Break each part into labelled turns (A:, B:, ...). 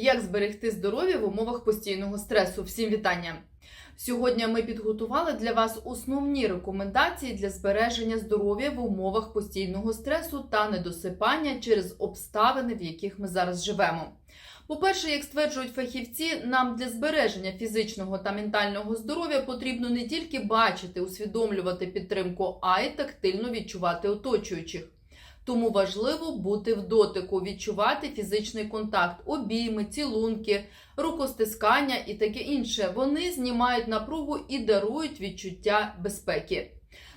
A: Як зберегти здоров'я в умовах постійного стресу? Всім вітання! Сьогодні ми підготували для вас основні рекомендації для збереження здоров'я в умовах постійного стресу та недосипання через обставини, в яких ми зараз живемо. По-перше, як стверджують фахівці, нам для збереження фізичного та ментального здоров'я потрібно не тільки бачити, усвідомлювати підтримку, а й тактильно відчувати оточуючих. Тому важливо бути в дотику, відчувати фізичний контакт, обійми, цілунки, рукостискання і таке інше. Вони знімають напругу і дарують відчуття безпеки.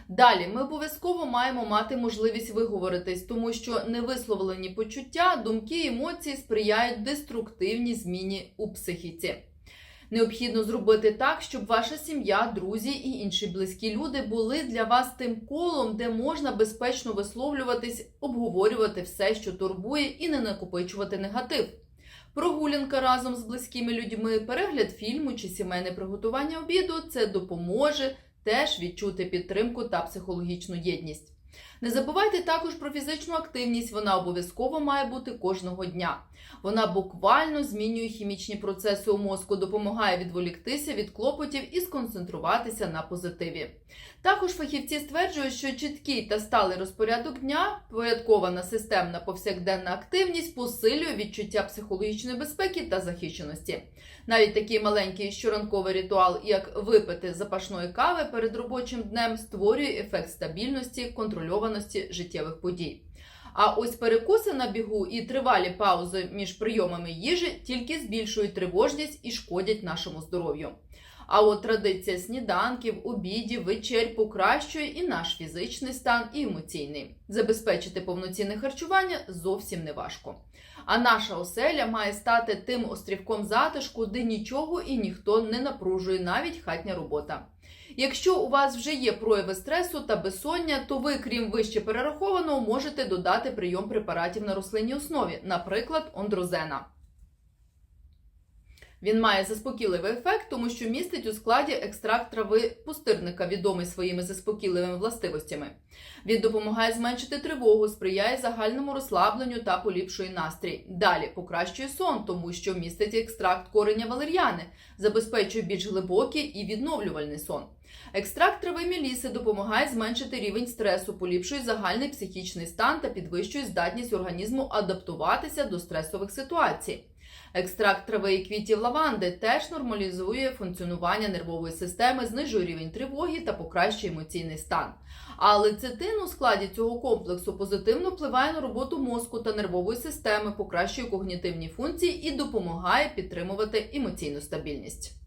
A: Далі ми обов'язково маємо мати можливість виговоритись, тому що невисловлені почуття, думки, емоції сприяють деструктивній зміні у психіці. Необхідно зробити так, щоб ваша сім'я, друзі і інші близькі люди були для вас тим колом, де можна безпечно висловлюватись, обговорювати все, що турбує, і не накопичувати негатив. Прогулянка разом з близькими людьми, перегляд фільму чи сімейне приготування обіду це допоможе теж відчути підтримку та психологічну єдність. Не забувайте також про фізичну активність, вона обов'язково має бути кожного дня. Вона буквально змінює хімічні процеси у мозку, допомагає відволіктися від клопотів і сконцентруватися на позитиві. Також фахівці стверджують, що чіткий та сталий розпорядок дня, порядкована системна повсякденна активність посилює відчуття психологічної безпеки та захищеності. Навіть такий маленький щоранковий ритуал, як випити запашної кави перед робочим днем, створює ефект стабільності, контрольованості життєвих подій. А ось перекуси на бігу і тривалі паузи між прийомами їжі тільки збільшують тривожність і шкодять нашому здоров'ю. А от традиція сніданків, обідів, вечер покращує і наш фізичний стан, і емоційний. Забезпечити повноцінне харчування зовсім не важко. А наша оселя має стати тим острівком затишку, де нічого і ніхто не напружує, навіть хатня робота. Якщо у вас вже є прояви стресу та безсоння, то ви, крім вище перерахованого, можете додати прийом препаратів на рослинній основі, наприклад, ондрозена. Він має заспокійливий ефект, тому що містить у складі екстракт трави пустирника, відомий своїми заспокійливими властивостями. Він допомагає зменшити тривогу, сприяє загальному розслабленню та поліпшує настрій. Далі покращує сон, тому що містить екстракт кореня валер'яни, забезпечує більш глибокий і відновлювальний сон. Екстракт трави міліси допомагає зменшити рівень стресу, поліпшує загальний психічний стан та підвищує здатність організму адаптуватися до стресових ситуацій. Екстракт трави і квітів лаванди теж нормалізує функціонування нервової системи, знижує рівень тривоги та покращує емоційний стан. А лецитин у складі цього комплексу позитивно впливає на роботу мозку та нервової системи, покращує когнітивні функції і допомагає підтримувати емоційну стабільність.